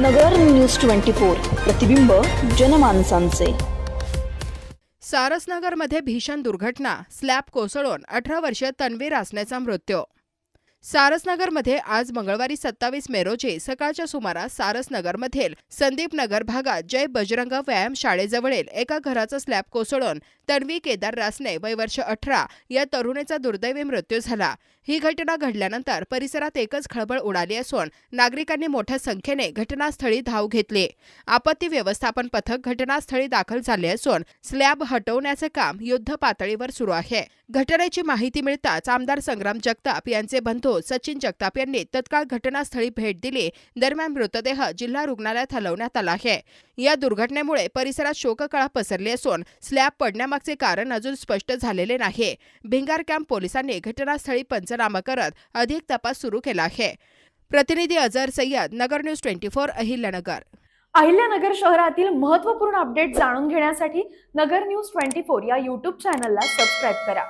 नगर news twenty four प्रतिबिंब जनमानसांचे. सारसनगरमध्ये भीषण दुर्घटना स्लॅब कोसळून अठरा वर्षीय तन्वीर आसनेचा मृत्यू. सारसनगरमध्ये आज मंगळवारी सत्तावीस मे रोजी सकाळच्या सुमारास सारसनगरमधील संदीप नगर भागात जय बजरंग व्यायाम शाळेजवळील एका घराचा स्लॅब कोसळून तन्वी केदार रासने वयवर्ष अठरा या तरुणीचा दुर्दैवी मृत्यू झाला. ही घटना घडल्यानंतर परिसरात एकच खळबळ उडाली असून नागरिकांनी मोठ्या संख्येने घटनास्थळी धाव घेतली. आपत्ती व्यवस्थापन पथक घटनास्थळी दाखल झाले असून स्लॅब हटवण्याचे काम युद्ध पातळीवर सुरू आहे. घटनेची माहिती मिळताच आमदार संग्राम जगताप यांचे बंधू सचिन जगताप यांनी तत्काळ घटनास्थळी भेट दिली. दरम्यान मृतदेह जिल्हा रुग्णालयात हलवण्यात आला आहे. या दुर्घटनेमुळे परिसरात शोककळा पसरली असून स्लॅब पडण्यामागचे कारण अजून स्पष्ट झालेले नाही. भिंगार कॅम्प पोलिसांनी घटनास्थळी पंचनामा करत अधिक तपास सुरू केला आहे. प्रतिनिधी Azhar Sayyad Nagar news twenty four Ahilyanagar. Ahilyanagar शहरातील महत्त्वपूर्ण अपडेट जाणून घेण्यासाठी नगर न्यूज ट्वेंटी फोर या यूट्यूब चॅनलला सबस्क्राईब करा.